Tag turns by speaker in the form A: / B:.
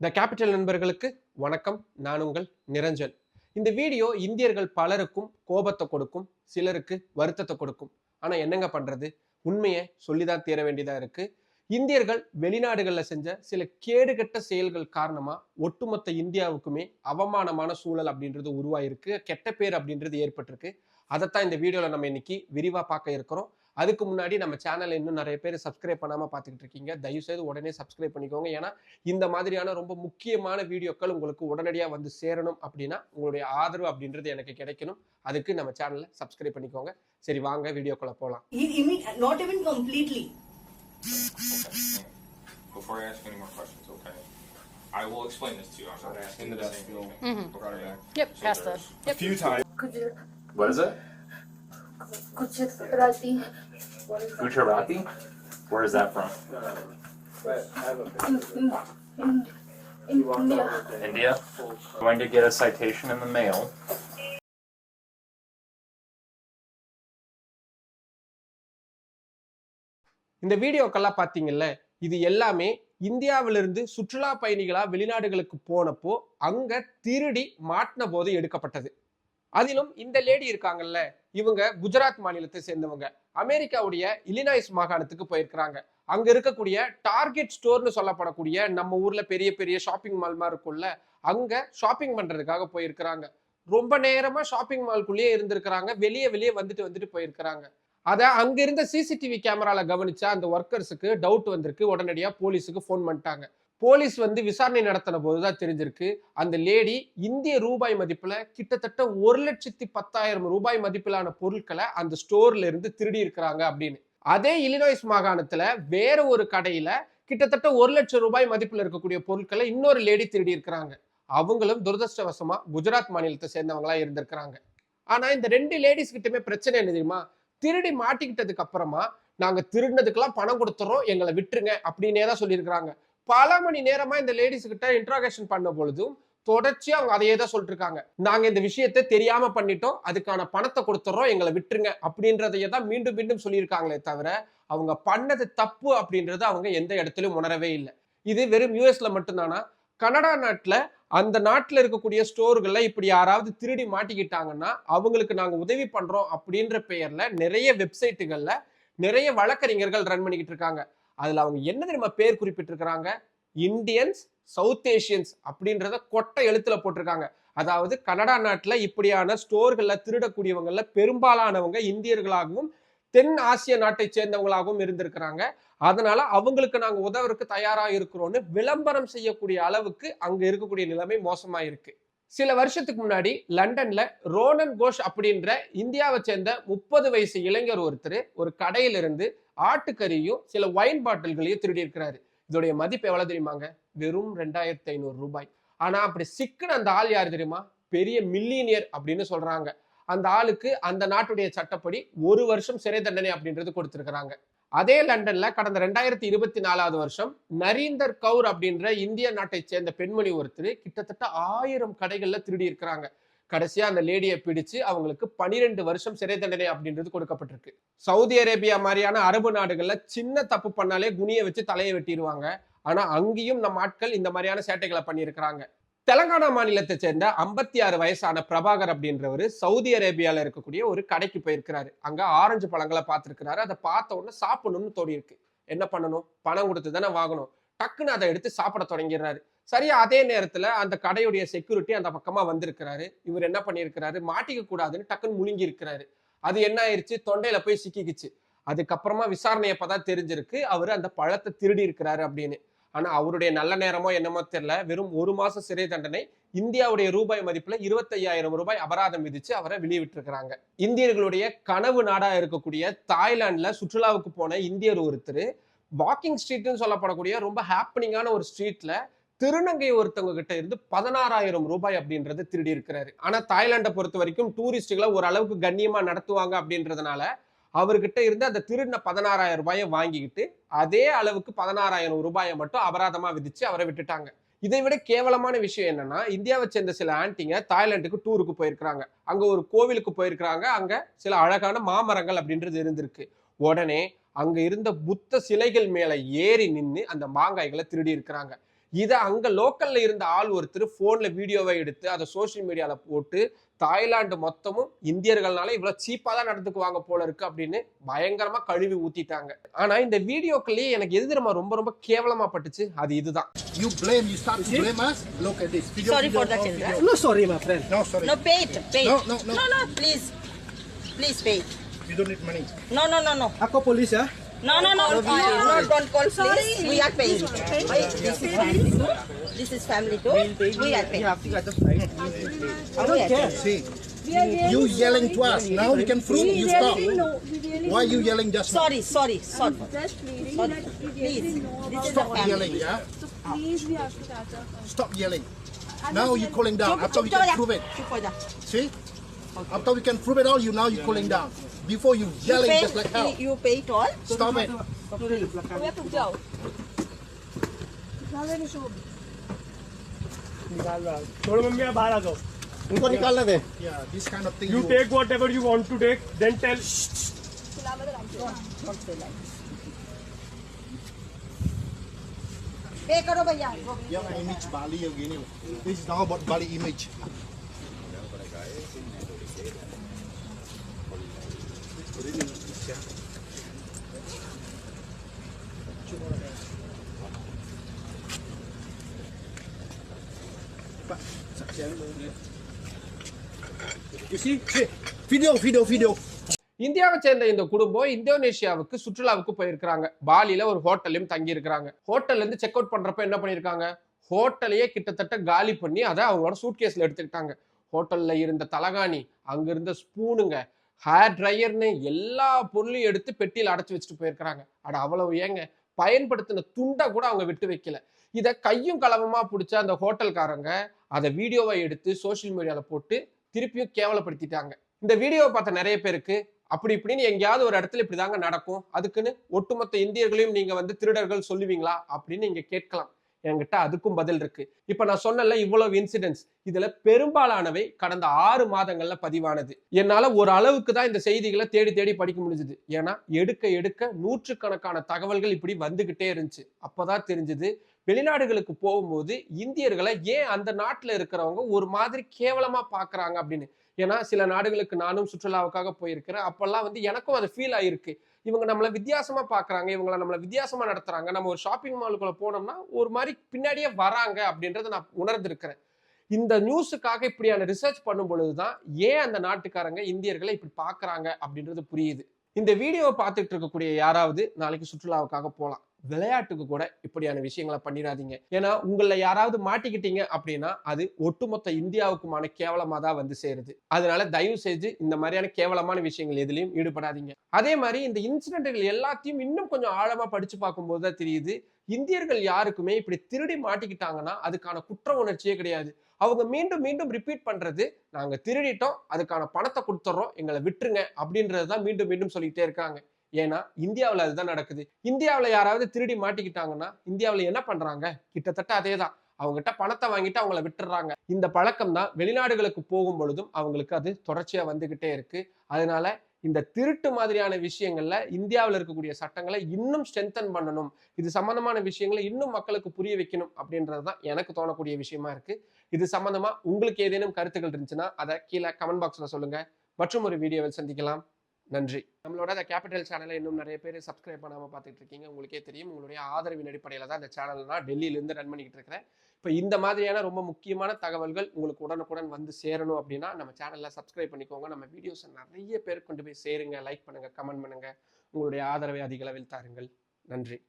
A: The capital நண்பர்களுக்கு வணக்கம். நான் உங்கள் நிரஞ்சன். இந்த வீடியோ இந்தியர்கள் பலருக்கும் கோபத்தை கொடுக்கும் சிலருக்கு வருத்தத்தை கொடுக்கும். ஆனா என்னங்க பண்றது? உண்மையை சொல்லிதான் தீர வேண்டியதாக இருக்கு. இந்தியர்கள் வெளிநாடுகளில் செஞ்ச சில கேடுகட்ட செயல்கள் காரணமாக ஒட்டுமொத்த இந்தியாவுக்குமே அவமானமான சூழல் அப்படின்றது உருவாயிருக்கு. கெட்ட பேர் அப்படின்றது ஏற்பட்டிருக்கு. அதைத்தான் இந்த வீடியோவில் நம்ம இன்னைக்கு விரிவாக பார்க்க இருக்கிறோம். அதுக்கு முன்னாடி நம்ம சேனலை இன்னும் நிறைய பேர் சப்ஸ்கிரைப் பண்ணாம பார்த்துக்கிட்டு இருக்கீங்க தயவு செய்து உடனே சப்ஸ்கிரைப் பண்ணிக்கோங்க ஏன்னா இந்த மாதிரியான ரொம்ப முக்கியமான வீடியோக்கள் உங்களுக்கு உடனடியாக வந்து சேரணும் அப்படின்னா உங்களுடைய ஆதரவு அப்படின்றது எனக்கு கிடைக்கணும் அதுக்கு நம்ம சேனலை சப்ஸ்கிரைப் பண்ணிக்கோங்க சரி வாங்க வீடியோக்குள்ள போகலாம்
B: imme- not even completely.
C: Before I ask any more questions, okay? I will explain this to you. I'm not asking
D: In the
C: same thing. Okay.
D: back.
E: Yep,
C: So
E: pass the.
C: there's-
D: A few times.
F: What is it?
E: Gujarati.
F: Gujarati? Where is that from?
E: India.
F: India? Going to get a citation in the mail.
A: இந்த வீடியோக்கெல்லாம் பார்த்தீங்கல்ல இது எல்லாமே இந்தியாவிலிருந்து சுற்றுலா பயணிகளா வெளிநாடுகளுக்கு போனப்போ அங்க திருடி மாட்டின போது எடுக்கப்பட்டது அதிலும் இந்த லேடி இருக்காங்கல்ல இவங்க குஜராத் மாநிலத்தை சேர்ந்தவங்க. அமெரிக்காவுடைய இலினாய்ஸ் மாகாணத்துக்கு போயிருக்கிறாங்க. அங்க இருக்கக்கூடிய டார்கெட் ஸ்டோர்னு சொல்லப்படக்கூடிய நம்ம ஊர்ல பெரிய பெரிய ஷாப்பிங் மால் மாதிரி இருக்கும்ல அங்க ஷாப்பிங் பண்றதுக்காக போயிருக்கிறாங்க. ரொம்ப நேரமா ஷாப்பிங் மால்குள்ளேயே இருந்திருக்கிறாங்க. வெளியே வெளியே வந்துட்டு வந்துட்டு போயிருக்கிறாங்க. அதை அங்க இருந்த சிசிடிவி கேமரால கவனிச்ச அந்த ஒர்க்கர்ஸுக்கு டவுட் வந்திருக்கு. உடனடியா போலீஸுக்கு ஃபோன் பண்ணிட்டாங்க. போலீஸ் வந்து விசாரணை நடத்தின போதுதான் தெரிஞ்சிருக்கு. அந்த லேடி இந்திய ரூபாய் மதிப்புல கிட்டத்தட்ட ஒரு லட்சத்தி பத்தாயிரம் ரூபாய் மதிப்பிலான பொருட்களை அந்த ஸ்டோர்ல இருந்து திருடி இருக்கிறாங்க அப்படின்னு. அதே இலினாய்ஸ் மாகாணத்துல வேற ஒரு கடையில கிட்டத்தட்ட ஒரு லட்சம் ரூபாய் மதிப்புல இருக்கக்கூடிய பொருட்களை இன்னொரு லேடி திருடி இருக்கிறாங்க. அவங்களும் துரதிருஷ்டவசமா குஜராத் மாநிலத்தை சேர்ந்தவங்களா இருந்திருக்கிறாங்க. ஆனா இந்த ரெண்டு லேடிஸ் கிட்டமே பிரச்சனை என்ன தெரியுமா? திருடி மாட்டிக்கிட்டதுக்கு அப்புறமா நாங்க திருடினதுக்கெல்லாம் பணம் கொடுத்துறோம் எங்களை விட்டுருங்க அப்படின்னே தான் சொல்லியிருக்கிறாங்க. பல மணி நேரமா இந்த லேடிஸ் கிட்ட இன்ட்ராகேஷன் பண்ண பொழுதும் தொடர்ச்சி அவங்க அதையே தான் சொல்லிட்டு இருக்காங்க நாங்க இந்த விஷயத்தை தெரியாம பண்ணிட்டோம். அதுக்கான பணத்தை கொடுத்துறோம். எங்களை விட்டுருங்க அப்படின்றதையே தான் மீண்டும் மீண்டும் சொல்லியிருக்காங்களே தவிர அவங்க பண்ணது தப்பு அப்படின்றது அவங்க எந்த இடத்துலயும் உணரவே இல்லை. இது வெறும் யூஎஸ்ல மட்டும்தானா? கனடா நாட்டில் அந்த நாட்டில் இருக்கக்கூடிய ஸ்டோர்களில் இப்படி யாராவது திருடி மாட்டிக்கிட்டாங்கன்னா அவங்களுக்கு நாங்கள் உதவி பண்ணுறோம் அப்படின்ற பெயர்ல நிறைய வெப்சைட்டுகளில் நிறைய வழக்கறிஞர்கள் ரன் பண்ணிக்கிட்டு இருக்காங்க. அதில் அவங்க என்ன தெரியுமா பேர் குறிப்பிட்டிருக்கிறாங்க? இந்தியன்ஸ் சவுத் ஏஷியன்ஸ் அப்படின்றத கொட்டை எழுத்துல போட்டிருக்காங்க. அதாவது கனடா நாட்டில் இப்படியான ஸ்டோர்களில் திருடக்கூடியவங்களில் பெரும்பாலானவங்க இந்தியர்களாகவும் தென் ஆசிய நாட்டை சேர்ந்தவங்களாகவும் இருந்திருக்கிறாங்க. அதனால அவங்களுக்கு நாங்கள் உதவுறதுக்கு தயாராக இருக்கிறோன்னு விளம்பரம் செய்யக்கூடிய அளவுக்கு அங்கே இருக்கக்கூடிய நிலைமை மோசமாக இருக்கு சில வருஷத்துக்கு முன்னாடி லண்டன்ல ரோனன் கோஷ் அப்படின்ற இந்தியாவை சேர்ந்த முப்பது வயசு இளைஞர் ஒருத்தர் ஒரு கடையிலிருந்து ஆட்டுக்கறியும் சில ஒயின் பாட்டில்களையும் திருடி இருக்கிறாரு இதோடைய மதிப்பு எவ்வளவு தெரியுமாங்க? வெறும் ரெண்டாயிரத்தி ஐநூறு ரூபாய். ஆனா அப்படி சிக்கன அந்த ஆள் யார் தெரியுமா? பெரிய மில்லியனியர் அப்படின்னு சொல்றாங்க. அந்த ஆளுக்கு அந்த நாட்டுடைய சட்டப்படி ஒரு வருஷம் சிறை தண்டனை அப்படின்றது கொடுத்திருக்கிறாங்க. அதே லண்டன்ல கடந்த ரெண்டாயிரத்தி இருபத்தி நாலாவது வருஷம் நரீந்தர் கவுர் அப்படின்ற இந்திய நாட்டை சேர்ந்த பெண்மணி ஒருத்தர் கிட்டத்தட்ட ஆயிரம் கடைகள்ல திருடி இருக்கிறாங்க கடைசியா அந்த லேடியை பிடிச்சு அவங்களுக்கு பனிரெண்டு வருஷம் சிறை தண்டனை அப்படின்றது கொடுக்கப்பட்டிருக்கு. சவுதி அரேபியா மாதிரியான அரபு நாடுகள்ல சின்ன தப்பு பண்ணாலே குனியை வச்சு தலையை வெட்டிடுவாங்க. ஆனா அங்கேயும் நம்ம ஆட்கள் இந்த மாதிரியான சேட்டைகளை பண்ணியிருக்கிறாங்க. தெலங்கானா மாநிலத்தை சேர்ந்த ஐம்பத்தி ஆறு வயசான பிரபாகர் அப்படின்றவர் சவுதி அரேபியாவில் இருக்கக்கூடிய ஒரு கடைக்கு போயிருக்கிறாரு. அங்கே ஆரஞ்சு பழங்களை பார்த்துருக்கிறாரு. அதை பார்த்த உடனே சாப்பிடணும்னு தோடி இருக்கு என்ன பண்ணணும்? பணம் கொடுத்து தானே வாங்கணும். டக்குன்னு அதை எடுத்து சாப்பிட தொடங்கிடுறாரு. சரியா அதே நேரத்தில் அந்த கடையுடைய செக்யூரிட்டி அந்த பக்கமாக வந்திருக்கிறாரு. இவர் என்ன பண்ணியிருக்கிறாரு? மாட்டிக்க கூடாதுன்னு டக்குன்னு முழுங்கி இருக்கிறாரு. அது என்ன ஆயிடுச்சு தொண்டையில போய் சிக்கிக்குச்சு. அதுக்கப்புறமா விசாரணை அப்பதான் தெரிஞ்சிருக்கு. அவர் அந்த பழத்தை திருடி இருக்கிறாரு அப்படின்னு. ஆனா அவருடைய நல்ல நேரமோ என்னமோ தெரியல. வெறும் ஒரு மாசம் சிறை தண்டனை இந்தியாவுடைய ரூபாய் மதிப்புல இருபத்தையாயிரம் ரூபாய் அபராதம் விதிச்சு அவரை வெளியிட்டிருக்கிறாங்க. இந்தியர்களுடைய கனவு நாடா இருக்கக்கூடிய தாய்லாந்துல சுற்றுலாவுக்கு போன இந்தியர் ஒருத்தர் வாக்கிங் ஸ்ட்ரீட்னு சொல்லப்படக்கூடிய ரொம்ப ஹாப்பனிங்கான ஒரு ஸ்ட்ரீட்ல திருநங்கை ஒருத்தவங்க கிட்ட இருந்து பதினாறாயிரம் ரூபாய் அப்படின்றத திருடி இருக்கிறாரு ஆனா தாய்லாண்டை பொறுத்த வரைக்கும் டூரிஸ்டுகளை ஓரளவுக்கு கண்ணியமா நடத்துவாங்க அப்படின்றதுனால அவர்கிட்ட இருந்து அந்த திருடின பதினாறாயிரம் ரூபாயை வாங்கிக்கிட்டு அதே அளவுக்கு பதினாறாயிரம் ரூபாயை மட்டும் அபராதமா விதிச்சு அவரை விட்டுட்டாங்க. இதை விட கேவலமான விஷயம் என்னன்னா இந்தியாவை சேர்ந்த சில ஆண்டிங்க தாய்லாண்டுக்கு டூருக்கு போயிருக்கிறாங்க. அங்க ஒரு கோவிலுக்கு போயிருக்கிறாங்க. அங்க சில அழகான மாமரங்கள் அப்படின்றது இருந்திருக்கு. உடனே அங்க இருந்த புத்த சிலைகள் மேல ஏறி நின்று அந்த மாங்காய்களை திருடி இருக்கிறாங்க. இதை அங்க லோக்கல்ல இருந்த ஆள் ஒருத்தர் போன்ல வீடியோவை எடுத்து அதை சோஷியல் மீடியால போட்டு தாய்லாந்து மொத்தமும் இந்தியர்கள்னால இவ்வளவு சீப்பா தான் நடந்துக்குவாங்க போல இருக்கு அப்படின்னு பயங்கரமா கழுவி ஊத்திட்டாங்க ஆனா இந்த வீடியோக்கள்லயே எனக்கு எது தெரியுமா ரொம்ப ரொம்ப கேவலமா பட்டுச்சு அது இதுதான்
D: You blame, you start to blame us. Look at this. Video,
G: Sorry
D: video
G: for children.
D: video.
A: No sorry my friend
D: No, sorry.
G: No, pay it, pay it.
D: No, no, no.
G: No, no, please. Please pay it.
D: You don't need money.
G: No, no, no, no.
H: Ako police ah.
G: No, no, no. No, no, don't call police. We are paying. Wait, this is family too. This is family too. We are paying.
H: You have to get the flight.
G: I don't care.
D: See, you yelling to us. Now we can prove you stop. Why you yelling just now?
G: Sorry, sorry, sorry.
E: Just pleading
G: Sorry.
E: that
G: Please.
E: really know
G: This is
E: about
G: the
D: Stop yelling, yeah?
E: So ah. please we have to catch up.
D: Stop yelling. Now
E: not
D: you cooling down. After we can prove it.
G: chup ho ja.
D: See? After we can prove it all, you now you cooling down Before you
G: You
D: yelling
G: pay,
D: just like hell.
G: you pay it all.
D: Stop it.
I: छोड़ो mummy आप बाहर आ जाओ
H: उनको निकालने दे
D: Yeah, this kind of thing.
I: You take whatever you want to take then tell
G: Pay karo भैया.
D: Yang image Bali yang gini. This is now about Bali Image. You see? See? Video, video, video.
A: இந்தியாவை சேர்ந்த இந்த குடும்பம் இந்தோனேஷியாவுக்கு சுற்றுலாவுக்கு போயிருக்கிறாங்க பாலியில ஒரு ஹோட்டலையும் தங்கி இருக்கிறாங்க ஹோட்டல்ல இருந்து செக் அவுட் பண்றப்ப என்ன பண்ணிருக்காங்க ஹோட்டலையே கிட்டத்தட்ட காலி பண்ணி அதை அவங்களோட சூட்கேஸ்ல எடுத்துக்கிட்டாங்க ஹோட்டல்ல இருந்த தலகாணி அங்க இருந்த ஸ்பூனுங்க ஹேர் ட்ரையர்னு எல்லா பொருளையும் எடுத்து பெட்டியில் அடைச்சி வச்சுட்டு போயிருக்கிறாங்க. அட அவ்வளவு ஏங்க? பயன்படுத்தின துண்டை கூட அவங்க விட்டு வைக்கல. இதை கையும் கலவமாக பிடிச்ச அந்த ஹோட்டல்காரங்க அதை வீடியோவை எடுத்து சோஷியல் மீடியாவில் போட்டு திருப்பியும் கேவலப்படுத்திட்டாங்க. இந்த வீடியோவை பார்த்த நிறைய பேருக்கு அப்படி இப்படின்னு எங்கேயாவது ஒரு இடத்துல இப்படிதாங்க நடக்கும். அதுக்குன்னு ஒட்டுமொத்த இந்தியர்களையும் நீங்க வந்து திருடர்கள் சொல்லுவீங்களா? அப்படின்னு நீங்க கேட்கலாம். என்கிட்ட அதுக்கும் பதில் இருக்கு. இப்ப நான் சொன்னல இவ்வளவு இன்சிடென்ட்ஸ் இதுல பெரும்பாலானவை கடந்த ஆறு மாதங்கள்ல பதிவானது. என்னால ஒரு அளவுக்கு தான் இந்த செய்திகளை தேடி தேடி படிக்க முடிஞ்சுது. ஏன்னா எடுக்க எடுக்க நூற்றுக்கணக்கான தகவல்கள் இப்படி வந்துகிட்டே இருந்துச்சு. அப்பதான் தெரிஞ்சது வெளிநாடுகளுக்கு போகும்போது இந்தியர்களை ஏன் அந்த நாட்டுல இருக்கிறவங்க ஒரு மாதிரி கேவலமா பாக்குறாங்க அப்படின்னு? ஏன்னா சில நாடுகளுக்கு நானும் சுற்றுலாவுக்காக போயிருக்கிறேன். அப்பெல்லாம் வந்து எனக்கும் அது ஃபீல் ஆயிருக்கு. இவங்க நம்மளை வித்தியாசமா பாக்குறாங்க இவங்களை நம்மளை வித்தியாசமா நடத்துறாங்க. நம்ம ஒரு ஷாப்பிங் மாலுக்குள்ள போனோம்னா ஒரு மாதிரி பின்னாடியே வராங்க அப்படின்றத நான் உணர்ந்திருக்கிறேன். இந்த நியூஸுக்காக இப்படியான ரிசர்ச் பண்ணும் பொழுதுதான் ஏன் அந்த நாட்டுக்காரங்க இந்தியர்களை இப்படி பாக்குறாங்க அப்படின்றது புரியுது. இந்த வீடியோவை பார்த்துட்டு இருக்கக்கூடிய யாராவது நாளைக்கு சுற்றுலாவுக்காக போகலாம். விளையாட்டுக்கு கூட இப்படியான விஷயங்களை பண்ணிடாதீங்க. ஏன்னா உங்களை யாராவது மாட்டிக்கிட்டீங்க அப்படின்னா அது ஒட்டுமொத்த இந்தியாவுக்குமான கேவலமாக தான் வந்து சேருது. அதனால தயவு செய்து இந்த மாதிரியான கேவலமான விஷயங்கள் எதுலையும் ஈடுபடாதீங்க. அதே மாதிரி இந்த இன்சிடென்ட்கள் எல்லாத்தையும் இன்னும் கொஞ்சம் ஆழமாக படிச்சு பார்க்கும்போது தான் தெரியுது இந்தியர்கள் யாருக்குமே இப்படி திருடி மாட்டிக்கிட்டாங்கன்னா அதுக்கான குற்ற உணர்ச்சியே கிடையாது. அவங்க மீண்டும் மீண்டும் ரிப்பீட் பண்றது நாங்க திருடிட்டோம் அதுக்கான பணத்தை கொடுத்துட்றோம் எங்களை விட்டுருங்க அப்படின்றது தான் மீண்டும் மீண்டும் சொல்லிக்கிட்டே இருக்காங்க. ஏன்னா இந்தியாவில் அதுதான் நடக்குது. இந்தியாவில் யாராவது திருடி மாட்டிக்கிட்டாங்கன்னா இந்தியாவில் என்ன பண்றாங்க? கிட்டத்தட்ட அதே தான் அவங்ககிட்ட பணத்தை வாங்கிட்டு அவங்கள விட்டுறாங்க இந்த பழக்கம் தான் வெளிநாடுகளுக்கு போகும் பொழுதும் அவங்களுக்கு அது தொடர்ச்சியா வந்துகிட்டே இருக்கு. அதனால இந்த திருட்டு மாதிரியான விஷயங்கள்ல இந்தியாவில் இருக்கக்கூடிய சட்டங்களை இன்னும் ஸ்ட்ரென்தன் பண்ணணும். இது சம்பந்தமான விஷயங்களை இன்னும் மக்களுக்கு புரிய வைக்கணும் அப்படின்றது தான் எனக்கு தோணக்கூடிய விஷயமா இருக்கு. இது சம்பந்தமா உங்களுக்கு ஏதேனும் கருத்துக்கள் இருந்துச்சுன்னா அதை கீழே கமெண்ட் பாக்ஸ்ல சொல்லுங்க. மற்றும் ஒரு வீடியோவில் சந்திக்கலாம். நன்றி. நம்மளோட அந்த கேபிட்டல் சேனலை இன்னும் நிறைய பேர் சப்ஸ்கிரைப் பண்ணாமல் பார்த்துட்டு இருக்கீங்க உங்களுக்கே தெரியும் உங்களுடைய ஆதரவின் அடிப்படையில் தான் இந்த சேனல் நான் டெல்லியிலேருந்து ரன் பண்ணிக்கிட்டு இருக்கிறேன். இப்போ இந்த மாதிரியான ரொம்ப முக்கியமான தகவல்கள் உங்களுக்கு உடனுக்குடன் வந்து சேரணும் அப்படின்னா நம்ம சேனலில் சப்ஸ்கிரைப் பண்ணிக்கோங்க. நம்ம வீடியோஸை நிறைய பேர் கொண்டு போய் சேருங்க. லைக் பண்ணுங்கள் கமெண்ட் பண்ணுங்க. உங்களுடைய ஆதரவை அதிக அளவில் தாருங்கள். நன்றி.